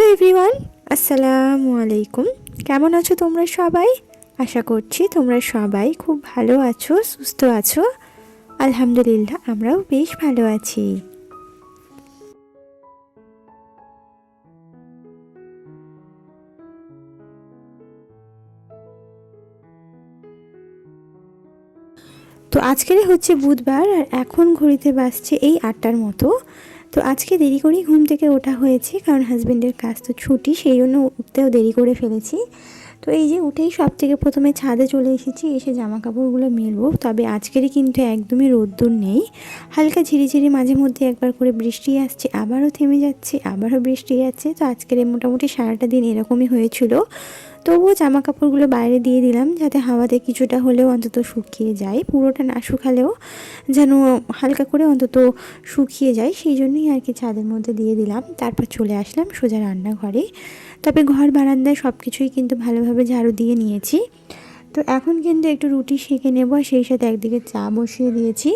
Hello everyone, আসসালামু আলাইকুম। কেমন আছো তোমরা সবাই? আশা করছি তোমরা সবাই খুব ভালো আছো, সুস্থ আছো। আলহামদুলিল্লাহ, আমরাও বেশ ভালো আছি। তো আজকের হচ্ছে বুধবার, আর এখন ঘড়িতে বাসছে এই আটটার মতো। তো আজকে দেরি করেই ঘুম থেকে ওঠা হয়েছে, কারণ হাজব্যান্ডের কাজ তো ছুটি, সেই জন্য উঠতেও দেরি করে ফেলেছি। তো এই যে উঠেই সব থেকে প্রথমে ছাদে চলে এসেছি, এসে জামা কাপড়গুলো মেলবো। তবে আজকেরই কিন্তু একদমই রোদ্দুর নেই। হালকা ঝিরিঝিরি মাঝে মধ্যে একবার করে বৃষ্টি আসছে, আবারও থেমে যাচ্ছে, আবারও বৃষ্টি যাচ্ছে তো আজকের মোটামুটি সারাটা দিন এরকমই হয়েছিল। তবুও জামা কাপড়গুলো বাইরে দিয়ে দিলাম, যাতে হাওয়াতে কিছুটা হলেও অন্তত শুকিয়ে যায়, পুরোটা না শুকালেও যেন হালকা করে অন্তত শুকিয়ে যায়। সেই জন্যই আর কি ছাদের মধ্যে দিয়ে দিলাম। তারপর চলে আসলাম সোজা রান্নাঘরে। তবে ঘর বারান্দায় সব কিছুই কিন্তু ভালোভাবে ঝাড়ু দিয়ে নিয়েছি। তো এখন কিন্তু একটু রুটি সেঁকে নেব আর সেই সাথে একদিকে চা বসিয়ে দিয়েছি।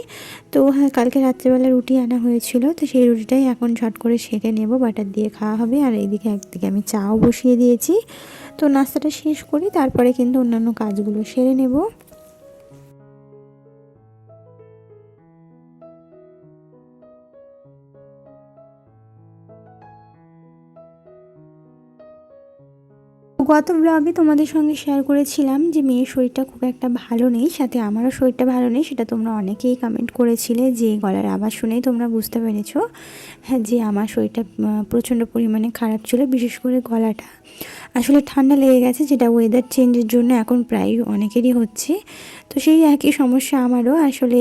তো হ্যাঁ কালকে রাত্রেবেলা রুটি আনা হয়েছিল, তো সেই রুটিটাই এখন ঝট করে সেঁকে নেব, বাটার দিয়ে খাওয়া হবে আর এইদিকে একদিকে আমি চাও বসিয়ে দিয়েছি। তো নাস্তাটা শেষ করি, তারপরে কিন্তু অন্যান্য কাজগুলো সেরে নেব। গত ব্লগে তোমাদের সঙ্গে শেয়ার করেছিলাম যে মেয়ের শরীরটা খুব একটা ভালো নেই, সাথে আমারও শরীরটা ভালো নেই, সেটা তোমরা অনেকেই কমেন্ট করেছিলে যে গলার আওয়াজ শুনেই তোমরা বুঝতে পেরেছ। হ্যাঁ যে আমার শরীরটা প্রচণ্ড পরিমাণে খারাপ ছিল, বিশেষ করে গলাটা। আসলে ঠান্ডা লেগে গেছে, যেটা ওয়েদার চেঞ্জের জন্য এখন প্রায় অনেকেরই হচ্ছে। তো সেই একই সমস্যা আমারও, আসলে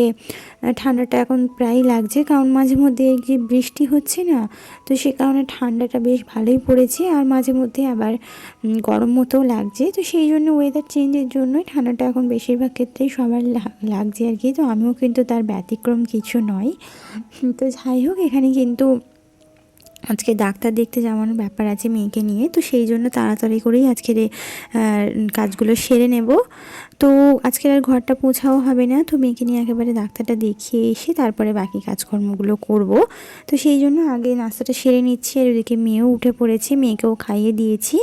ঠান্ডাটা এখন প্রায় লাগছে, কারণ মাঝে মধ্যে যে বৃষ্টি হচ্ছে না, তো সে কারণে ঠান্ডাটা বেশ ভালোই পড়েছে, আর মাঝে মধ্যে আবার গরম মতো লাগছে। তো সেই জন্য ওয়েদার চেঞ্জের জন্যই ঠান্ডাটা এখন বেশিরভাগ ক্ষেত্রেই সবার লাগছে আর কি। তো আমিও কিন্তু তার ব্যতিক্রম কিছু নয়। তো যাই হোক, এখানে কিন্তু আজকে ডাক্তার দেখতে যাওয়ার ব্যাপার আছে মেয়েকে নিয়ে, তো সেই জন্য তাড়াতাড়ি করেই আজকের কাজগুলো সেরে নেব। তো আজকের আর ঘরটা পৌঁছাও হবে না, তো মেয়েকে নিয়ে একেবারে ডাক্তারটা দেখিয়ে এসে তারপরে বাকি কাজকর্মগুলো করব। তো সেই জন্য আগে নাস্তাটা সেরে নিচ্ছি, আর ওদিকে মেয়েও উঠে পড়েছে, মেয়েকেও খাইয়ে দিয়েছি।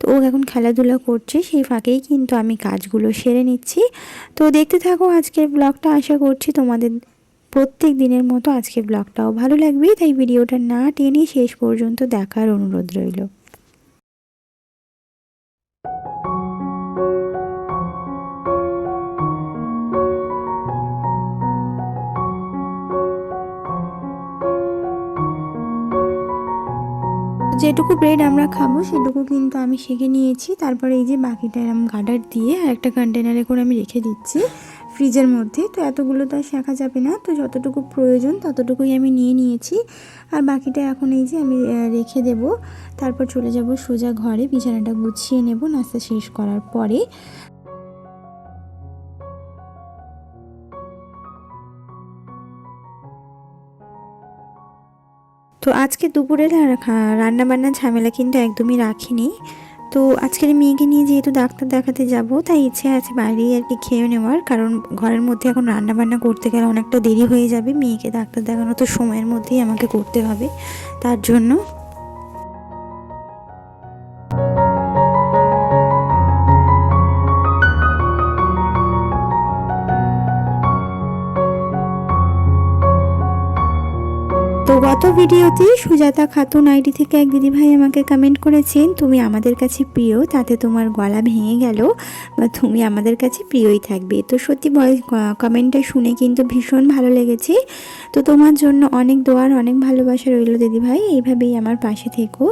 তো ও এখন খেলাধুলা করছে, সেই ফাঁকেই কিন্তু আমি কাজগুলো সেরে নিচ্ছি। তো দেখতে থাকো আজকের ব্লগটা, আশা করছি তোমাদের প্রত্যেক দিনের মতো আজকের ব্লগটাও ভালো লাগবে, তাই ভিডিওটা না টেনে শেষ পর্যন্ত দেখার অনুরোধ রইল। যেটুকু ব্রেড আমরা খাব, সেটুকু কিন্তু আমি সেঁকে নিয়েছি। তারপরে এই যে বাকিটা এরম গার্ডার দিয়ে আর একটা কন্টেনারে করে আমি রেখে দিচ্ছি। ফ্রিজের মধ্যে, তো এতগুলো তো আর শেখা যাবে না, তো যতটুকু প্রয়োজন ততটুকুই আমি নিয়ে নিয়েছি। আর বাকিটা এখন এই যে আমি রেখে দেব, তারপর চলে যাব সোজা ঘরে, বিছানাটা গুছিয়ে নেব, নাস্তা শেষ করার পরে। তো আজকে দুপুরে রান্না বান্না ঝামেলা কিন্তু একদমই রাখিনি। তো আজকের মেয়েকে নিয়ে যেহেতু ডাক্তার দেখাতে যাব, তাই ইচ্ছে আছে বাইরেই আর কি খেয়ে নেওয়ার। কারণ ঘরের মধ্যে এখন রান্না বান্না করতে গেলে অনেকটা দেরি হয়ে যাবে। মেয়েকে ডাক্তার দেখানো তো সময়ের মধ্যেই আমাকে করতে হবে। তার জন্য গত ভিডিওতে সুজাতা খাতুন আইডি থেকে এক দিদিভাই আমাকে কমেন্ট করেছেন, তুমি আমাদের কাছে প্রিয়, তাতে তোমার গলা ভেঙে গেল বা তুমি আমাদের কাছে প্রিয়ই থাকবে। তো সত্যি কমেন্টটা শুনে কিন্তু ভীষণ ভালো লেগেছে। তো তোমার জন্য অনেক দোয়ার অনেক ভালোবাসা রইল দিদিভাই, এইভাবেই আমার পাশে থেকো।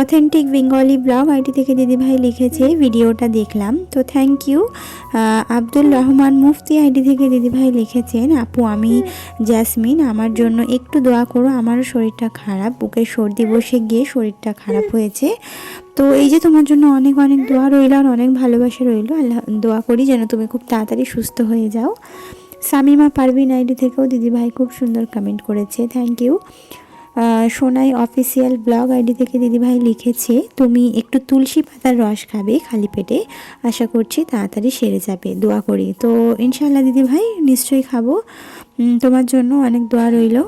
অথেন্টিক বেঙ্গলি ব্লগ আইটি থেকে দিদিভাই লিখেছে, ভিডিওটা দেখলাম। তো thank you Abdul Rahman Mufti ID থেকে দিদিভাই লিখেছেন, আপু, আমি জ্যাসমিন আমার জন্য একটু দোয়া করো, আমারও শরীরটা খারাপ, বুকে সর্দি বসে গিয়ে শরীরটা খারাপ হয়েছে। তো এই যে তোমার জন্য অনেক অনেক দোয়া রইল আর অনেক ভালোবাসা রইল, আল্লাহ, দোয়া করি যেন তুমি খুব তাড়াতাড়ি সুস্থ হয়ে যাও। সামিমা পারভিন আইডি থেকেও দিদিভাই খুব সুন্দর কমেন্ট করেছে thank you Sonai official blog ID থেকে দিদিভাই লিখেছে, তুমি একটু তুলসী পাতার রস খাবে খালি পেটে, আশা করছি তাড়াতাড়ি সেরে যাবে, দোয়া করি। তো ইনশাল্লাহ দিদিভাই, নিশ্চয়ই খাব। তোমার জন্য অনেক দোয়া রইল।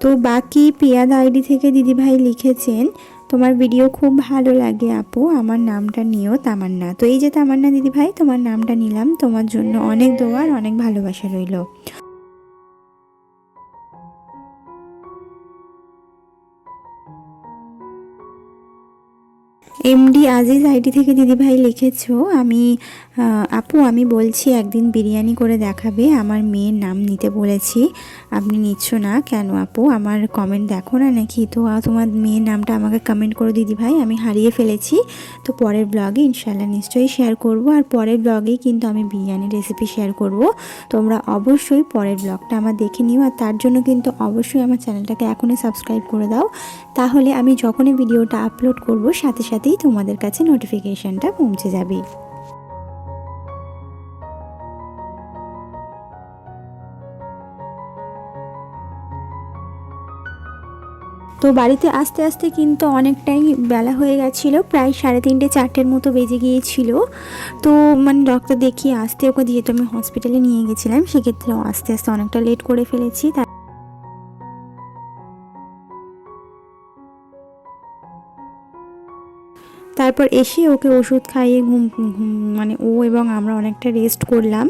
তো বাকি পেয়াদ আইডি থেকে দিদিভাই লিখেছেন তোমার ভিডিও খুব ভালো লাগে আপু। আমার নামটা নিও, তামান্না। তো এই যে তামান্না দিদিভাই, তোমার নামটা নিলাম। তোমার জন্য অনেক দোয়ার অনেক ভালোবাসা রইল। এমডি আজিজ আইডি থেকে দিদিভাই লিখেছো, আমি আপু, আমি বলছি একদিন বিরিয়ানি করে দেখাবে, আমার মেয়ের নাম নিতে বলেছি, আপনি নিচ্ছ না, কেন আপু? আমার কমেন্ট দেখো না নাকি? তো তোমার মেয়ের নামটা আমাকে কমেন্ট করো দিদিভাই, আমি হারিয়ে ফেলেছি, তো পরের ব্লগে ইনশাল্লাহ নিশ্চয়ই শেয়ার করব, আর পরের ব্লগেই কিন্তু আমি বিরিয়ানির রেসিপি শেয়ার করব, তোমরা অবশ্যই পরের ব্লগটা আমার দেখে নিও, আর তার জন্য কিন্তু অবশ্যই আমার চ্যানেলটাকে এখনই সাবস্ক্রাইব করে দাও, তাহলে আমি যখনই ভিডিওটা আপলোড করব, সাথে সাথেই তোমাদের কাছে নোটিফিকেশানটা পৌঁছে যাবে। তো বাড়িতে আস্তে আস্তে কিন্তু অনেকটাই বেলা হয়ে গেছিল, প্রায় সাড়ে তিনটে চারটের মতো বেজে গিয়েছিল। তো মানে ডক্টর দেখিয়ে আসতে ওকে যেহেতু আমি হসপিটালে নিয়ে গেছিলাম সেক্ষেত্রে আস্তে আস্তে অনেকটা লেট করে ফেলেছি। তার তারপর এসে ওকে ওষুধ খাইয়ে ঘুম মানে ও এবং আমরা অনেকটা রেস্ট করলাম।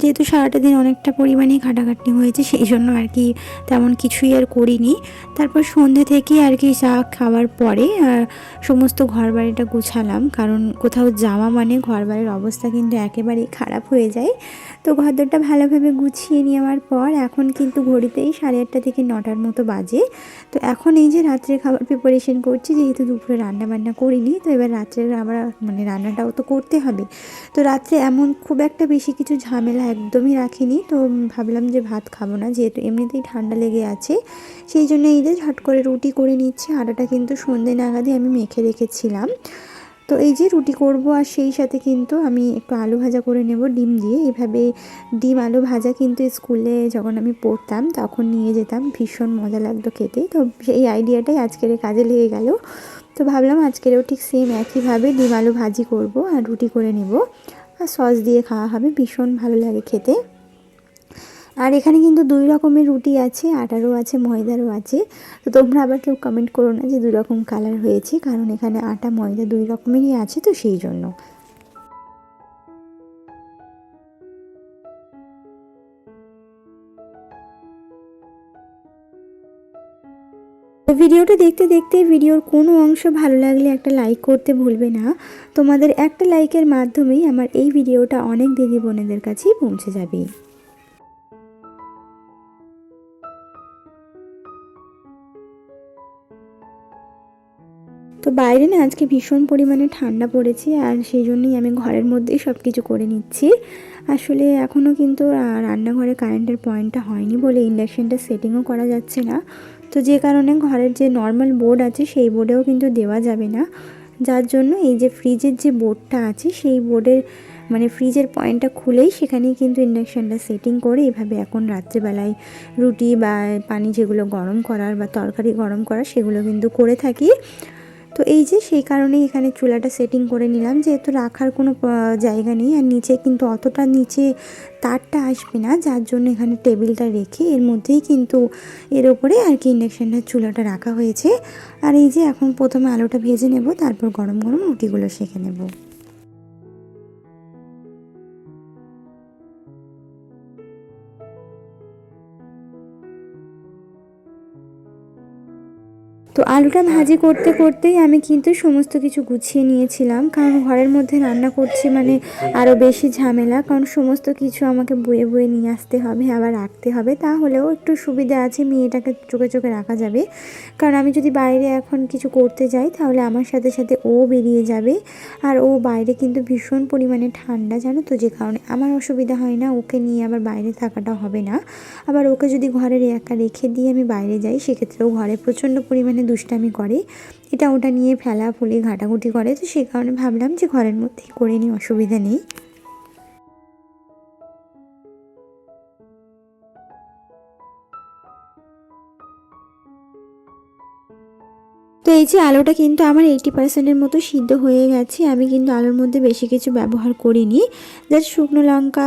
যেহেতু সারাটা দিন অনেকটা পরিমাণে খাটাখাটনি হয়েছে, সেই জন্য আর কি তেমন কিছুই আর করিনি। তারপর সন্ধ্যে থেকে আর কি চা খাওয়ার পরে সমস্ত ঘর বাড়িটা গুছালাম। কারণ কোথাও যাওয়া মানে ঘর বাড়ির অবস্থা কিন্তু একেবারেই খারাপ হয়ে যায়। তো ঘরদোরটা ভালোভাবে গুছিয়ে নেওয়ার পর এখন কিন্তু ঘড়িতেই সাড়ে আটটা থেকে নটার মতো বাজে। তো এখন এই যে রাত্রে খাবার প্রিপারেশন করছি, যেহেতু দুপুরে রান্না বান্না করিনি, তো এবার রাত্রে আবার মানে রান্নাটাও তো করতে হবে। তো রাত্রে এমন খুব একটা বেশি কিছু ঝামেলা একদমই রাখিনি। তো ভাবলাম যে ভাত খাব না, যেহেতু এমনিতেই ঠান্ডা লেগে আছে। সেই জন্য এই যে ঝট করে রুটি করে নিচ্ছি, আটাটা কিন্তু সন্ধে নাগাদে আমি মেখে রেখেছিলাম। তো এই যে রুটি করব আর সেই সাথে কিন্তু আমি একটু আলু ভাজা করে নেব ডিম দিয়ে। এভাবে ডিম আলু ভাজা কিন্তু স্কুলে যখন আমি পড়তাম তখন নিয়ে যেতাম, ভীষণ মজা লাগতো খেতে। তো সেই আইডিয়াটাই আজকের কাজে লেগে গেল। তো ভাবলাম আজকেরও ঠিক সেম একইভাবে ডিম আলু ভাজি করব আর রুটি করে নেব। আর সস দিয়ে খাওয়া হবে, ভীষণ ভালো লাগে খেতে। আর এখানে কিন্তু দুই রকমের রুটি আছে, আটারও আছে, ময়দারও আছে। তো তোমরা আবার কেউ কমেন্ট করো না যে দুই রকম কালার হয়েছে, কারণ এখানে আটা, ময়দা দুই রকমেরই আছে, তো সেই জন্য। ভিডিওটা দেখতে দেখতে ভিডিওর কোনো অংশ ভালো লাগলে একটা লাইক করতে ভুলবে না। তোমাদের একটা লাইকের মাধ্যমেই আমার এই ভিডিওটা অনেক দিদি বোনেদের কাছেই পৌঁছে যাবে। বাইরে না আজকে ভীষণ পরিমাণে ঠান্ডা পড়েছে আর সেই জন্যই আমি ঘরের মধ্যেই সব কিছু করে নিচ্ছি। আসলে এখনও কিন্তু রান্নাঘরে কারেন্টের পয়েন্টটা হয়নি বলে ইন্ডাকশানটা সেটিংও করা যাচ্ছে না। তো যে কারণে ঘরের যে নর্মাল বোর্ড আছে সেই বোর্ডেও কিন্তু দেওয়া যাবে না। যার জন্য এই যে ফ্রিজের যে বোর্ডটা আছে সেই বোর্ডের মানে ফ্রিজের পয়েন্টটা খুলেই সেখানেই কিন্তু ইন্ডাকশানটা সেটিং করে এভাবে এখন রাত্রেবেলায় রুটি বা পানি যেগুলো গরম করার বা তরকারি গরম করার সেগুলো কিন্তু করে থাকি। তো এই যে সেই কারণেই এখানে চুলাটা সেটিং করে নিলাম, যেহেতু রাখার কোনো জায়গা নেই আর নিচে কিন্তু অতটা নিচে তারটা আসবে না, যার জন্য এখানে টেবিলটা রেখে এর মধ্যেই কিন্তু এর ওপরে আর কি ইন্ডাকশানটার চুলাটা রাখা হয়েছে। আর এই যে এখন প্রথমে আলুটা ভেজে নেব, তারপর গরম গরম রুটিগুলো সেঁকে নেব। তো আলুটা ভাজি করতে করতেই আমি কিন্তু সমস্ত কিছু গুছিয়ে নিয়েছিলাম, কারণ ঘরের মধ্যে রান্না করছি মানে আরও বেশি ঝামেলা, কারণ সমস্ত কিছু আমাকে বয়ে বয়ে নিয়ে আসতে হবে, আবার রাখতে হবে, তাহলেও একটু সুবিধা আছে, মেয়েটাকে চোখে চোখে রাখা যাবে। কারণ আমি যদি বাইরে এখন কিছু করতে যাই, তাহলে আমার সাথে সাথে ও বেরিয়ে যাবে, আর ও বাইরে কিন্তু ভীষণ পরিমাণে ঠান্ডা, জানো তো, যে কারণে আমার অসুবিধা হয় না, ওকে নিয়ে আবার বাইরে থাকাটা হবে না। আবার ওকে যদি ঘরের একা রেখে দিয়ে আমি বাইরে যাই, সেক্ষেত্রেও ঘরে প্রচণ্ড পরিমাণে দুষ্টামি করে। এটা ওটা নিয়ে ফেলা ফুলি ঘাটাঘুটি করে। তো সেই কারণে ভাবলাম যে ঘরের মধ্যেই করে নিই অসুবিধা নেই। তো এই যে আলুটা কিন্তু আমার এইটি পার্সেন্টের মতো সিদ্ধ হয়ে গেছে। আমি কিন্তু আলুর মধ্যে বেশি কিছু ব্যবহার করিনি। জাস্ট শুকনো লঙ্কা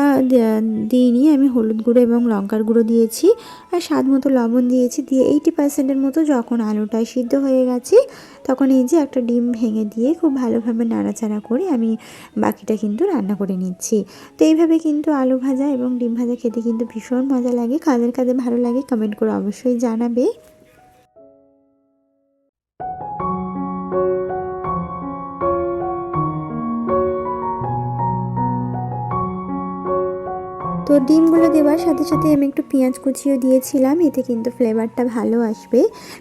দিইনি। আমি হলুদ গুঁড়ো এবং লঙ্কার গুঁড়ো দিয়েছি আর স্বাদ মতো লবণ দিয়েছি। দিয়ে এইটি পার্সেন্টের মতো যখন আলুটা সিদ্ধ হয়ে গেছে, তখন এই যে একটা ডিম ভেঙে দিয়ে খুব ভালোভাবে নাড়াচাড়া করে আমি বাকিটা কিন্তু রান্না করে নিচ্ছি। তো এইভাবে কিন্তু আলু ভাজা এবং ডিম ভাজা খেতে কিন্তু ভীষণ মজা লাগে। কাদের কাদের ভালো লাগে কমেন্ট করে অবশ্যই জানাবে। ডিমগুলো দেওয়ার সাথে সাথে আমি একটু পেঁয়াজ কুচিও দিয়েছিলাম, এতে কিন্তু ফ্লেভারটা ভালো আসবে।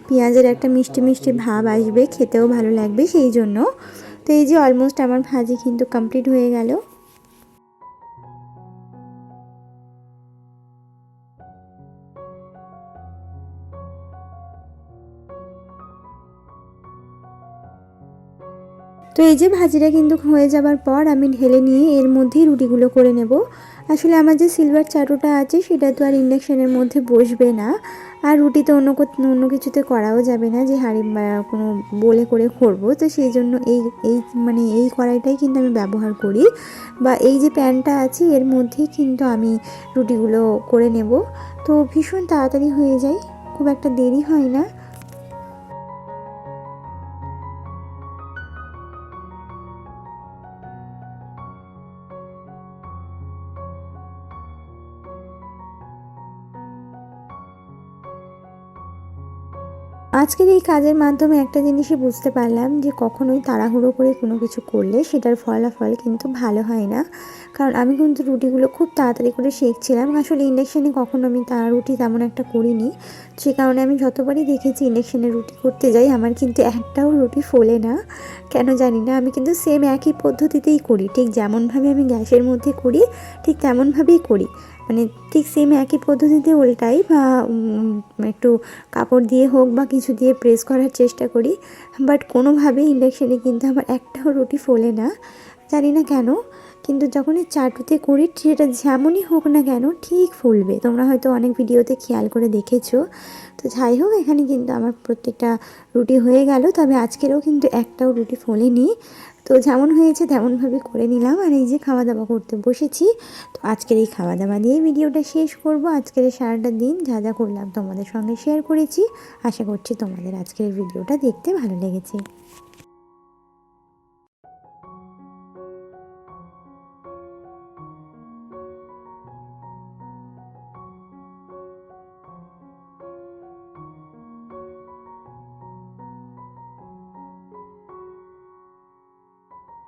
পেঁয়াজের একটা মিষ্টি মিষ্টি ভাব আসবে, খেতেও ভালো লাগবে সেই জন্য। তো এই যে অলমোস্ট আমার ভাজি কিন্তু কমপ্লিট হয়ে গেল। তো এই যে ভাজিটা কিন্তু হয়ে যাবার পর আমি ঢেলে নিয়ে এর মধ্যেই রুটিগুলো করে নেব। আসলে আমার যে সিলভার চাটুটা আছে, সেটা তো আর ইন্ডাকশানের মধ্যে বসবে না। আর রুটি তো অন্য অন্য কিছুতে করাও যাবে না, যে হাঁড়ি কোনো বলে করে করব। তো সেই জন্য এই এই মানে এই কড়াইটাই কিন্তু আমি ব্যবহার করি। বা এই যে প্যানটা আছে, এর মধ্যেই কিন্তু আমি রুটিগুলো করে নেব। তো ভীষণ তাড়াতাড়ি হয়ে যায়, খুব একটা দেরি হয় না। আজকের এই কাজের মাধ্যমে একটা জিনিসই বুঝতে পারলাম যে কখনোই তাড়াহুড়ো করে কোনো কিছু করলে সেটার ফলাফল কিন্তু ভালো হয় না। কারণ আমি কিন্তু রুটিগুলো খুব তাড়াতাড়ি করে শিখছিলাম। আসলে ইন্ডাকশানে কখনো আমি তা রুটি তেমন একটা করিনি। সে কারণে আমি যতবারই দেখেছি ইন্ডাকশানে রুটি করতে যাই, আমার কিন্তু একটাও রুটি ফোলে না। কেন জানি না, আমি কিন্তু সেম একই পদ্ধতিতেই করি। ঠিক যেমনভাবে আমি গ্যাসের মধ্যে করি, ঠিক তেমনভাবেই করি। মানে ঠিক সেম একই পদ্ধতিতে উল্টাই বা একটু কাপড় দিয়ে হোক বা কিছু দিয়ে প্রেস করার চেষ্টা করি। বাট কোনোভাবেই ইন্ডাকশানে কিন্তু আমার একটাও রুটি ফোলে না। জানি না কেন। কিন্তু যখন এই চাটুতে করি, সেটা যেমনই হোক না কেন ঠিক ফুলবে। তোমরা হয়তো অনেক ভিডিওতে খেয়াল করে দেখেছ। তো যাই হোক, এখানে কিন্তু আমার প্রত্যেকটা রুটি হয়ে গেল। তবে আজকেরও কিন্তু একটাও রুটি ফোলেনি। তো যেমন হয়েছে তেমনভাবে করে নিলাম। আর এই যে খাওয়া দাওয়া করতে বসেছি, তো আজকের এই খাওয়া দাওয়া দিয়ে ভিডিওটা শেষ করব। আজকের সারাটা দিন যা যা করলাম তোমাদের সঙ্গে শেয়ার করেছি। আশা করছি তোমাদের আজকের ভিডিওটা দেখতে ভালো লেগেছে।